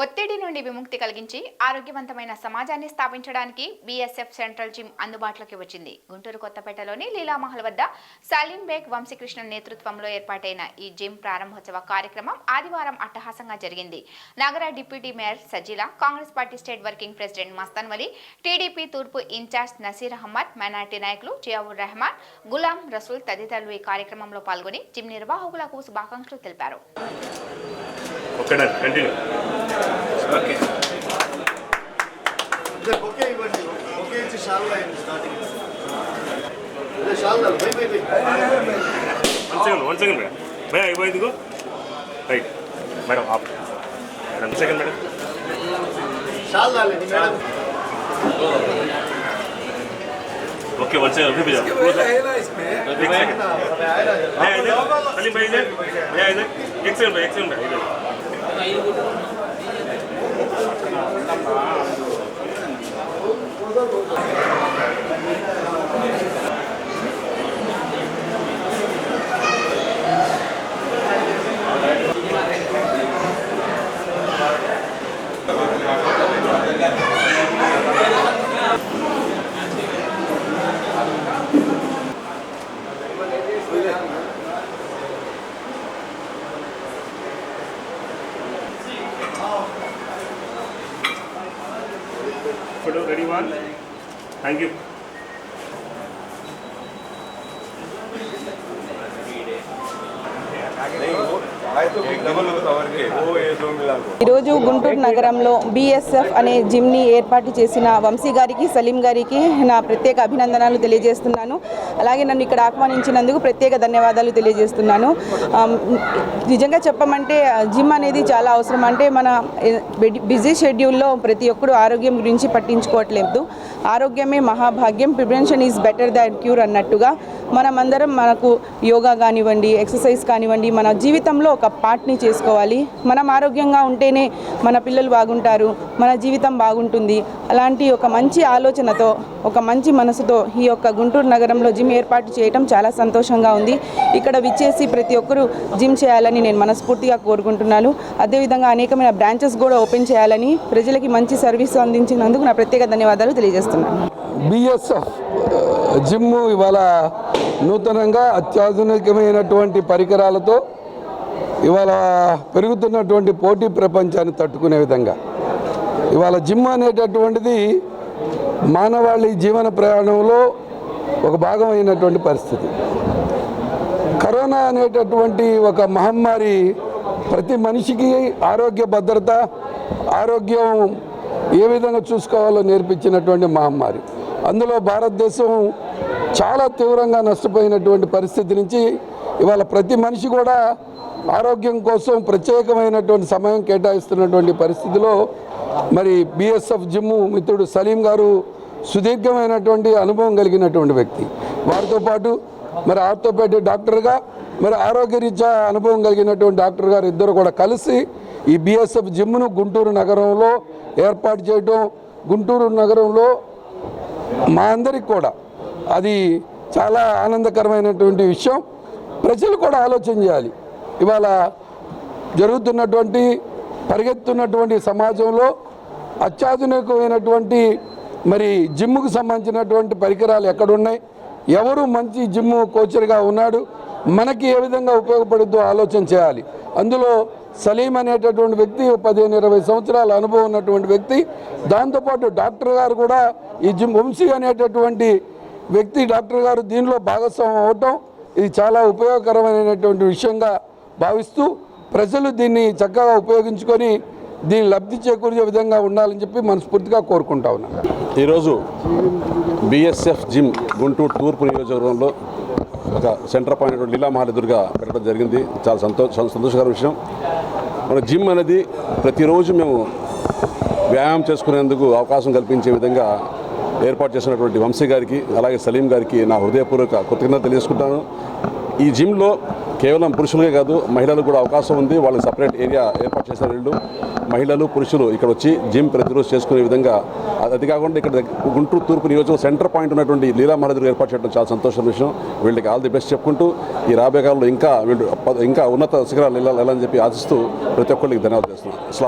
ఒత్తిడి నుండి విముక్తి కలిగించి ఆరోగ్యవంతమైన సమాజాన్ని స్థాపించడానికి బీఎస్ఎఫ్ సెంట్రల్ జిమ్ అందుబాటులోకి వచ్చింది. గుంటూరు కొత్తపేటలోని లీలామహల్ వద్ద సలీం బేగ్ వంశీకృష్ణ నేతృత్వంలో ఏర్పాటైన ఈ జిమ్ ప్రారంభోత్సవ కార్యక్రమం ఆదివారం అట్టహాసంగా జరిగింది. నగర deputy mayor Sajila Congress party state working president Mastan Vali TDP తూర్పు in charge Naseer Ahmed minority నాయకులు జియావుర్ రెహమాన్ గులాం రసూల్ తదితరులు ఈ కార్యక్రమంలో పాల్గొని జిమ్ నిర్వాహకులకు శుభాకాంక్షలు తెలిపారు. ఓకే డన్ కంటిన్యూ ఓకే ఇదే ఒకే ఇవ్వండి ఒకే ఇచ్చి షాల్లా అయింది స్టార్టింగ్ అదే షాల్లాలు bye bye bye one second one second madam భయ ఇవ్వ ఇదిగో రైట్ మేడం ఆప్ madam second madam షాల్లాలు madam okay one second अभी भी जाओ क्लोज एक सेकंड भैया इधर सलीम भाई इधर भैया इधर एक सेकंड भाई एक सेकंड भाई इधर 아, 올라가. very one. Thank you. I वो आए तो डबल होगा ఈరోజు గుంటూరు నగరంలో బీఎస్ఎఫ్ అనే జిమ్ని ఏర్పాటు చేసిన వంశీ గారికి సలీం గారికి నా ప్రత్యేక అభినందనలు తెలియజేస్తున్నాను. అలాగే నన్ను ఇక్కడ ఆహ్వానించినందుకు ప్రత్యేక ధన్యవాదాలు తెలియజేస్తున్నాను. నిజంగా చెప్పమంటే జిమ్ అనేది చాలా అవసరం. అంటే మన బిజీ షెడ్యూల్లో ప్రతి ఒక్కరు ఆరోగ్యం గురించి పట్టించుకోవట్లేదు. ఆరోగ్యమే మహాభాగ్యం. Prevention is better than cure అన్నట్టుగా మనమందరం మనకు యోగా కానివ్వండి ఎక్సర్సైజ్ కానివ్వండి మన జీవితంలో ఒక పార్ట్ని చేసుకోవాలి. మనం ఆరోగ్యంగా ఉంటేనే మన పిల్లలు బాగుంటారు మన జీవితం బాగుంటుంది. అలాంటి ఒక మంచి ఆలోచనతో ఒక మంచి మనసుతో ఈ యొక్క గుంటూరు నగరంలో జిమ్ ఏర్పాటు చేయటం చాలా సంతోషంగా ఉంది. ఇక్కడ విచ్చేసి ప్రతి ఒక్కరూ జిమ్ చేయాలని నేను మనస్ఫూర్తిగా కోరుకుంటున్నాను. అదేవిధంగా అనేకమైన బ్రాంచెస్ కూడా ఓపెన్ చేయాలని ప్రజలకి మంచి సర్వీస్ అందించినందుకు నా ప్రత్యేక ధన్యవాదాలు తెలియజేస్తున్నాను. బిఎస్ఎఫ్ జిమ్ ఇవాళ నూతనంగా అత్యాధునికమైనటువంటి పరికరాలతో ఇవాళ పెరుగుతున్నటువంటి పోటీ ప్రపంచాన్ని తట్టుకునే విధంగా. ఇవాళ జిమ్ అనేటటువంటిది మానవాళి జీవన ప్రయాణంలో ఒక భాగమైనటువంటి పరిస్థితి. కరోనా అనేటటువంటి ఒక మహమ్మారి ప్రతి మనిషికి ఆరోగ్య భద్రత ఆరోగ్యం ఏ విధంగా చూసుకోవాలో నేర్పించినటువంటి మహమ్మారి. అందులో భారతదేశం చాలా తీవ్రంగా నష్టపోయినటువంటి పరిస్థితి నుంచి ఇవాళ ప్రతి మనిషి కూడా ఆరోగ్యం కోసం ప్రత్యేకమైనటువంటి సమయం కేటాయిస్తున్నటువంటి పరిస్థితిలో మరి బిఎస్ఎఫ్ జిమ్ మిత్రుడు సలీం గారు సుదీర్ఘమైనటువంటి అనుభవం కలిగినటువంటి వ్యక్తి. వారితో పాటు మరి ఆర్థోపెడిక్ డాక్టర్గా మరి ఆరోగ్యరీత్యా అనుభవం కలిగినటువంటి డాక్టర్ గారు ఇద్దరు కూడా కలిసి ఈ బిఎస్ఎఫ్ జిమ్ను గుంటూరు నగరంలో ఏర్పాటు చేయడం గుంటూరు నగరంలో మా అందరికి కూడా అది చాలా ఆనందకరమైనటువంటి విషయం. ప్రజలు కూడా ఆలోచన చేయాలి. ఇవాళ జరుగుతున్నటువంటి పరిగెత్తున్నటువంటి సమాజంలో అత్యాధునికమైనటువంటి మరి జిమ్ముకు సంబంధించినటువంటి పరికరాలు ఎక్కడున్నాయి? ఎవరు మంచి జిమ్ కోచర్గా ఉన్నాడు? మనకి ఏ విధంగా ఉపయోగపడుద్దో ఆలోచన చేయాలి. అందులో సలీం అనేటటువంటి వ్యక్తి పదిహేను ఇరవై సంవత్సరాల అనుభవం ఉన్నటువంటి వ్యక్తి దాంతోపాటు డాక్టర్ గారు కూడా ఈ జిమ్ వంశీ అనేటటువంటి వ్యక్తి డాక్టర్ గారు దీనిలో భాగస్వామ్యం అవటం ఇది చాలా ఉపయోగకరమైనటువంటి విషయంగా భావిస్తూ ప్రజలు దీన్ని చక్కగా ఉపయోగించుకొని దీన్ని లబ్ధి చేకూర్చే విధంగా ఉండాలని చెప్పి మనస్ఫూర్తిగా కోరుకుంటా ఉన్నాను ఈరోజు బిఎస్ఎఫ్ జిమ్ గుంటూరు తూర్పు నియోజకవర్గంలో ఒక సెంటర్ పాయింట్ లీలామహల్ ఎదురుగా పెట్టడం జరిగింది. చాలా సంతోష సంతోషకర విషయం. మన జిమ్ అనేది ప్రతిరోజు మేము వ్యాయామం చేసుకునేందుకు అవకాశం కల్పించే విధంగా ఏర్పాటు చేసినటువంటి వంశీ గారికి అలాగే సలీం గారికి నా హృదయపూర్వక కృతజ్ఞత తెలియజేసుకుంటాను ఈ జిమ్లో కేవలం పురుషులకే కాదు మహిళలకు కూడా అవకాశం ఉంది. వాళ్ళకి సపరేట్ ఏరియా ఏర్పాటు చేశారు వీళ్ళు. మహిళలు పురుషులు ఇక్కడ వచ్చి జిమ్ ప్రతిరోజు చేసుకునే విధంగా అది- అది కాకుండా ఇక్కడ గుంటూరు తూర్పు నియోజకవర్గం సెంటర్ పాయింట్ ఉన్నటువంటి లీలా మహారాజు ఏర్పాటు చేయడం చాలా సంతోషం విషయం. వీళ్ళకి ఆల్ ది బెస్ట్ చెప్పుకుంటూ ఈ రాబోయే కాలంలో ఇంకా వీళ్ళు ఇంకా ఉన్నత శిఖరాలు వెళ్ళాలని చెప్పి ఆశిస్తూ ప్రతి ఒక్కరికి ధన్యవాదాలు చేస్తున్నాను